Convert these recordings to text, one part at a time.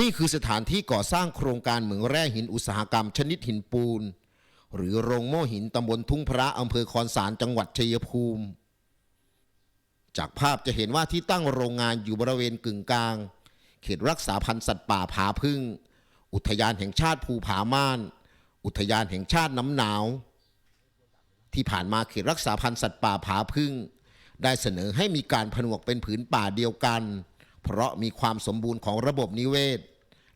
นี่คือสถานที่ก่อสร้างโครงการเหมืองแร่หินอุตสาหกรรมชนิดหินปูน หรือโรงโม่หินตำบลทุ่งพระอำเภอคอนสารจังหวัดชัยภูมิ จากภาพจะเห็นว่าที่ตั้งโรงงานอยู่บริเวณกึ่งกลาง เขตรักษาพันธุ์สัตว์ป่าผาพึ่ง อุทยานแห่งชาติภูผาม่าน อุทยานแห่งชาติน้ำหนาว ที่ผ่านมาเขตรักษาพันธุ์สัตว์ป่าผาพึ่ง ได้เสนอให้มีการผนวกเป็นผืนป่าเดียวกันเเพราะมีความสมบูรณ์ของระบบนิเวศ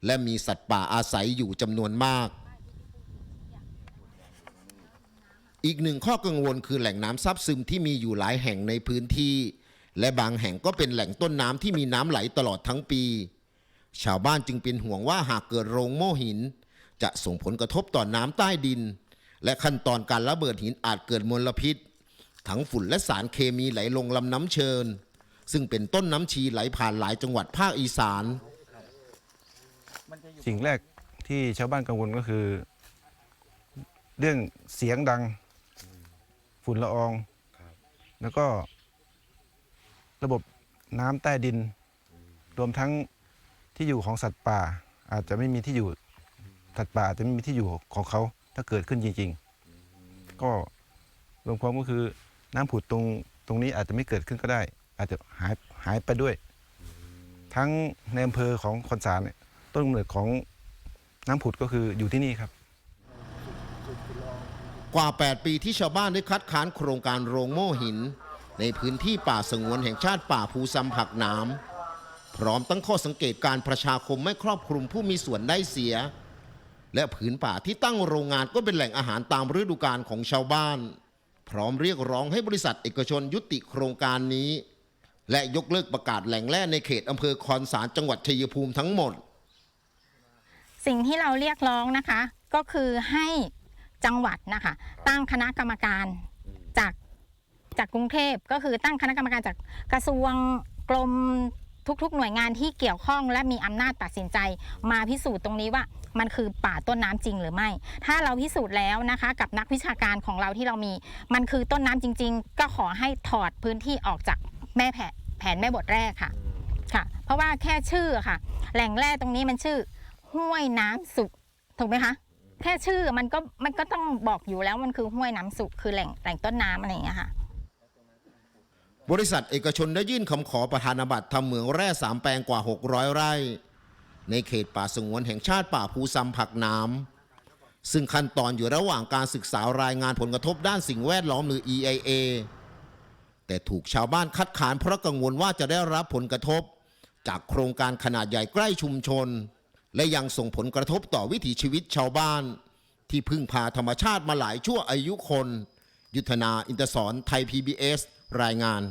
และมีสัตว์ป่าอาศัยอยู่จำนวนมาก อีกหนึ่งข้อกังวลคือแหล่งน้ำซับซึมที่มีอยู่หลายแห่งในพื้นที่ และบางแห่งก็เป็นแหล่งต้นน้ำที่มีน้ำไหลตลอดทั้งปี ชาวบ้านจึงเป็นห่วงว่าหากเกิดโรงโม่หิน จะส่งผลกระทบต่อน้ำใต้ดิน และขั้นตอนการระเบิดหินอาจเกิดมลพิษ ทั้งฝุ่นและสารเคมีไหลลงลำน้ำเชิญ ซึ่งเป็นต้นน้ำชีไหลผ่านหลายจังหวัดภาคอีสาน สิ่งแรกที่ชาวบ้านกังวลก็คือ เรื่องเสียงดังฝุ่นละออง แล้วก็ระบบน้ำใต้ดิน รวมทั้งที่อยู่ของสัตว์ป่า อาจจะไม่มีที่อยู่สัตว์ป่าอาจจะไม่มีที่อยู่ของเขาถ้าเกิดขึ้นจริง ๆ ก็รวมความก็คือน้ำผุดตรงตรงนี้อาจจะไม่เกิดขึ้นก็ได้ อาจจะหายหายไปด้วย ทั้งในอำเภอของคอนสารเนี่ยต้นกำเนิดของน้ำผุดก็คืออยู่ที่นี่ครับ กว่า 8 ปีที่ชาวบ้านได้คัดค้านโครงการโรงโม่หิน ในพื้นที่ป่าสงวนแห่งชาติป่าภูซำผักหน้ำพร้อมตั้งข้อสังเกตการประชาคมไม่ครอบคลุมผู้มีส่วนได้เสีย และผืนป่าที่ตั้งโรงงานก็เป็นแหล่งอาหารตามฤดูกาลของชาวบ้าน พร้อมเรียกร้องให้บริษัทเอกชนยุติโครงการนี้ และยกเลิกประกาศแหล่งแร่ในเขตอำเภอคอนสารจังหวัดชัยภูมิทั้งหมด สิ่งที่เราเรียกร้องนะคะ ก็คือให้จังหวัดนะคะ ตั้งคณะกรรมการจากจากกรุงเทพก็คือตั้งคณะกรรมการจากกระทรวงกรมทุกๆ หน่วยงานที่เกี่ยวข้องและมีอำนาจตัดสินใจ มาพิสูจน์ตรงนี้ว่ามันคือป่าต้นน้ำจริงหรือไม่ ถ้าเราพิสูจน์แล้วนะคะ กับนักวิชาการของเราที่เรามี มันคือต้นน้ำจริง ๆ ก็ขอให้ถอดพื้นที่ออกจาก แม่แผนแผนแม่บทแรกค่ะค่ะ เพราะว่าแค่ชื่อค่ะ แหล่งแร่ตรงนี้มันชื่อ ห้วยน้ำสุกถูกไหมคะแค่ชื่อมันก็มันก็ต้องบอกอยู่แล้วมันคือห้วยน้ำสุกคือแหล่งแหล่งต้นน้ำอะไรอย่างเงี้ยค่ะบริษัทเอกชนได้ยื่นคำขอประธานบัตรทำเหมืองแร่สามแปลงกว่า 600 ไร่ ในเขตป่าสงวนแห่งชาติป่าภูซำผักน้ำซึ่งขั้นตอนอยู่ระหว่างการศึกษารายงานผลกระทบด้านสิ่งแวดล้อมหรือ EIA แต่ถูกชาวบ้านคัดค้านเพราะกังวลว่าจะได้รับผลกระทบ จากโครงการขนาดใหญ่ใกล้ชุมชน และยังส่งผลกระทบต่อวิถีชีวิตชาวบ้าน ที่พึ่งพาธรรมชาติมาหลายชั่วอายุคน ยุทธนาอินเตอร์สอนไทย PBS รายงาน